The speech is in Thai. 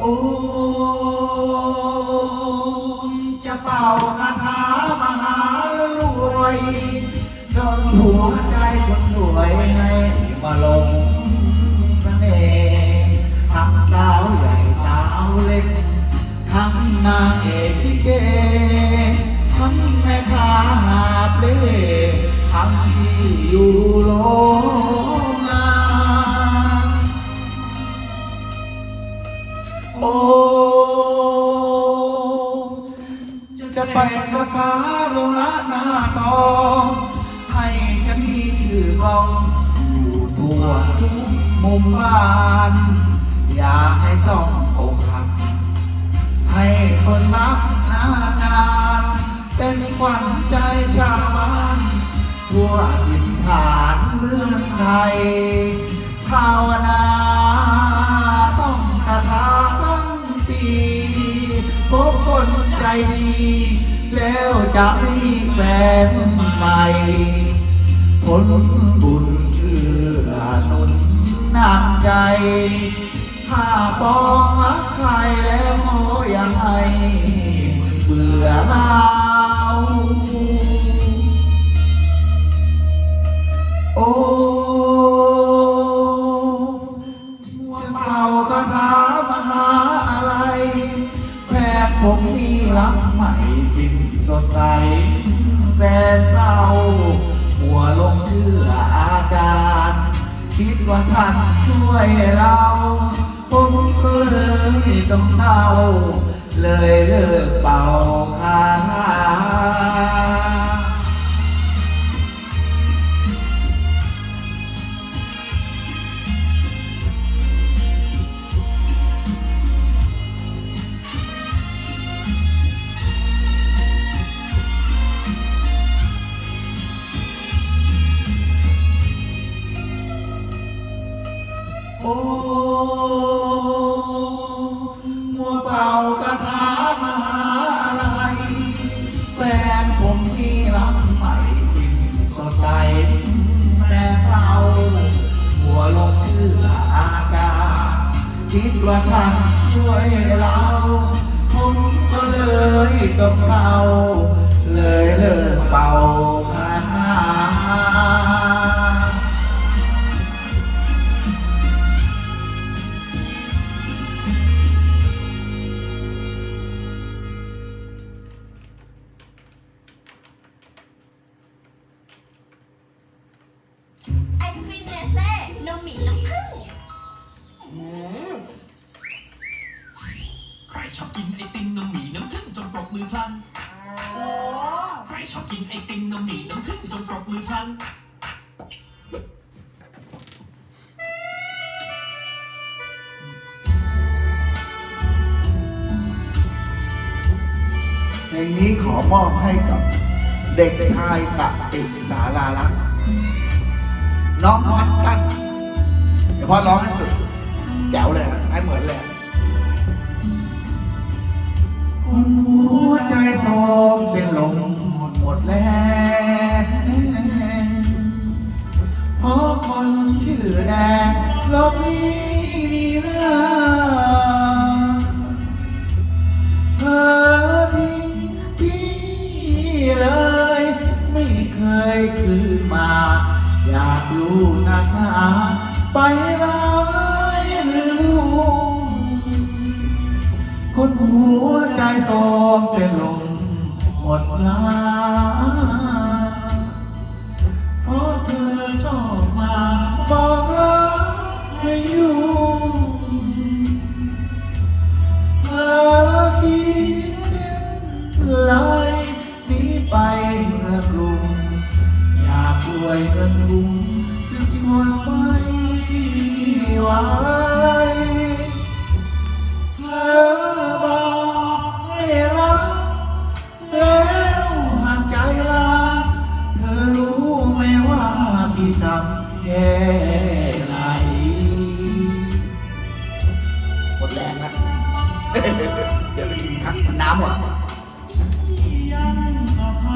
โอ้จะเป่าคาถามหารวยดนหัวใจคนสวยให้มาลงเสน่ห์ทั้งสาวใหญ่สาวเล็ก ทั้งนางเอกลิเก ทั้งแม่ค้าหาบเล่ทั้งที่อยู่โร ไปคาถาโรงละหน้าตองให้ฉันมีชื่อกองอยู่ทั่วทุกมุมบ้าน อย่าให้ต้องอกหักให้คนรักนานานเป็นขวัญใจชาวบ้านทั่วถิ่นฐานเมืองไทยภาวนาต้องคาถาทั้งปีพบคนใจดี แล้วจะไม่มีแฟนใหม่ผลบุญเชื่อหนุนนำใจ ถ้าปองรักใครแล้วโอ้ยังไงเบื่อเราโอ้มัวเป่าคาถามหาอะไร แฟนผมมีรักใหม่สิ้นส ดใสแฟนเศร้า หัวลงเชื่ออาจารย์ คิดว่าท่านช่วยเราผมก็เลยต้องเศร้า เลยเลิกเป่าคา มัวเป่าคาถามหาอะไรแฟนผมที่รักใหม่สิ้นสดใสแต่เศร้าหัวลงเชื่ออาการคิดว่าท่านช่วยเรา ผมก็เลยต้องเศร้า ไอศครีมเนสเล่นมหมีน้ำผึ้งใครชอบกินไอติมนมหมีน้ำผึ้งจงปรบมือพลันใครชอบกินไอติมนมหมีน้ำผึ้งจงปรบมือพลัน เพลงนี้ขอมอบให้กับเด็กชายกติสาราลักษณ์ น้องพัดตั้งเดี๋ยวพ่อร้องให้สุด แจ๋วเลยให้เหมือนเลยคนหัวใจโทมเป็นลมหมดหมดแรงเพราะคนชื่อแดงลบนี้มีเรื่องเธอทิ้งพี่เลย ไม่เคยคืนมา อยากรู้นักหนาไปร้ายหรือลุงคนหัวใจโทรมเป็นลมหมดลาเพราะเธอชอบมาบอกรักให้ยุ่งเธอคิดไรหนีไปเมื่อกรุ่งอยากรวยเงินลุง จึงชวนไว้ไว้เธอบอกให้รักแล้วห่างใจลาเธอรู้ไหมว่าพี่ทำแค่ไหนหมดแรงแล้วเดี๋ยวไปกินครับน้ำหมด